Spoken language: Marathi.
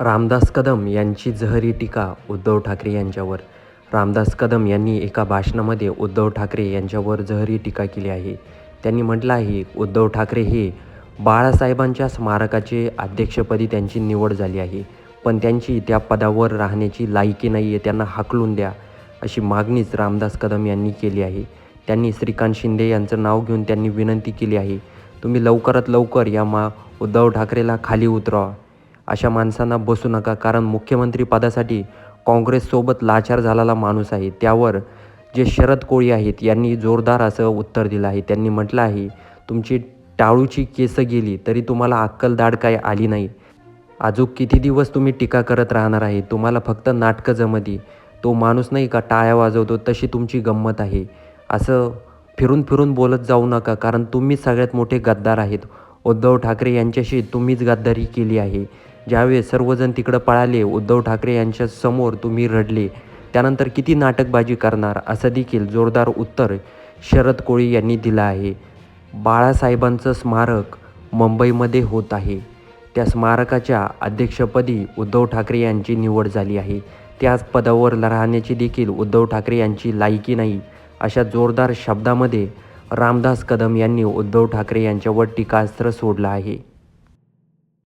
रामदास कदम यांची जहरी टीका उद्धव ठाकरे यांच्यावर. रामदास कदम यांनी एका भाषणामध्ये उद्धव ठाकरे यांच्यावर जहरी टीका केली आहे. त्यांनी म्हटलं आहे उद्धव ठाकरे हे बाळासाहेबांच्या स्मारकाचे अध्यक्षपदी त्यांची निवड झाली आहे. पण त्यांची त्या पदावर राहण्याची लायकी नाही आहे त्यांना हाकलून द्या. अशी मागणीच रामदास कदम यांनी केली आहे. त्यांनी श्रीकांत शिंदे यांचं नाव घेऊन त्यांनी विनंती केली आहे तुम्ही लवकरात लवकर या मा उद्धव ठाकरेला खाली उतरवा. अशा माणसांना बसू नका कारण मुख्यमंत्री पदासाठी काँग्रेससोबत लाचार झालेला माणूस आहे. त्यावर जे शरद कोळी आहेत यांनी जोरदार असं उत्तर दिलं आहे. त्यांनी म्हटलं आहे तुमची टाळूची केसं गेली तरी तुम्हाला अक्कल दाड काय आली नाही. अजून किती दिवस तुम्ही टीका करत राहणार आहे? तुम्हाला फक्त नाटकं जमती. तो माणूस नाही का टाळ्या वाजवतो तशी तुमची गंमत आहे. असं फिरून फिरून बोलत जाऊ नका कारण तुम्ही सगळ्यात मोठे गद्दार आहेत. उद्धव ठाकरे यांच्याशी तुम्हीच गद्दारी केली आहे. ज्यावेळेस सर्वजण तिकडं पळाले उद्धव ठाकरे यांच्या समोर तुम्ही रडले त्यानंतर किती नाटकबाजी करणार असं देखील जोरदार उत्तर शरद कोळी यांनी दिलं आहे. बाळासाहेबांचं स्मारक मुंबईमध्ये होत आहे. त्या स्मारकाच्या अध्यक्षपदी उद्धव ठाकरे यांची निवड झाली आहे. त्याच पदावर राहण्याची देखील उद्धव ठाकरे यांची लायकी नाही अशा जोरदार शब्दामध्ये रामदास कदम यांनी उद्धव ठाकरे यांच्यावर टीकास्त्र सोडलं आहे.